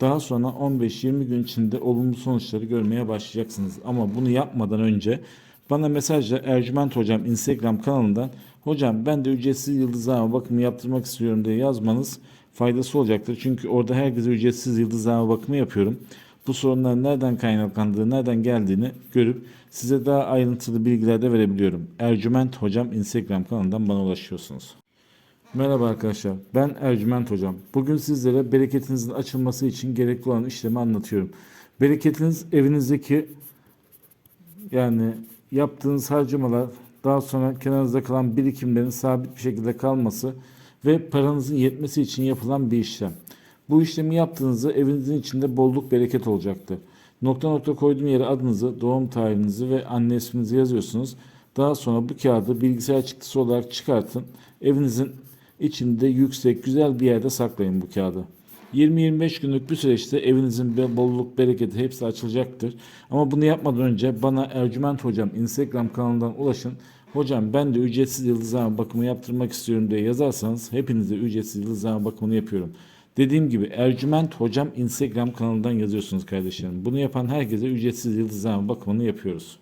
Daha sonra 15-20 gün içinde olumlu sonuçları görmeye başlayacaksınız. Ama bunu yapmadan önce bana mesajla Ercüment Hocam Instagram kanalından Hocam ben de ücretsiz yıldızlama bakımı yaptırmak istiyorum diye yazmanız faydası olacaktır. Çünkü orada herkese ücretsiz yıldızlama bakımı yapıyorum. Bu sorunların nereden kaynaklandığı, nereden geldiğini görüp size daha ayrıntılı bilgiler de verebiliyorum. Ercüment Hocam Instagram kanalından bana ulaşıyorsunuz. Merhaba arkadaşlar, ben Ercüment Hocam. Bugün sizlere bereketinizin açılması için gerekli olan işlemi anlatıyorum. Bereketiniz evinizdeki yani yaptığınız harcamalar, daha sonra kenarınızda kalan birikimlerin sabit bir şekilde kalması ve paranızın yetmesi için yapılan bir işlem. Bu işlemi yaptığınızda evinizin içinde bolluk bereket olacaktır. Nokta nokta koyduğum yere adınızı, doğum tarihinizi ve anne isminizi yazıyorsunuz. Daha sonra bu kağıdı bilgisayar çıktısı olarak çıkartın. Evinizin içinde yüksek, güzel bir yerde saklayın bu kağıdı. 20-25 günlük bir süreçte evinizin bolluk, bereketi hepsi açılacaktır. Ama bunu yapmadan önce bana Ercüment Hocam Instagram kanalından ulaşın. Hocam ben de ücretsiz yıldızlama bakımı yaptırmak istiyorum diye yazarsanız hepinize ücretsiz yıldızlama bakımını yapıyorum. Dediğim gibi Ercüment Hocam Instagram kanalından yazıyorsunuz kardeşlerim. Bunu yapan herkese ücretsiz yıldızlama bakımını yapıyoruz.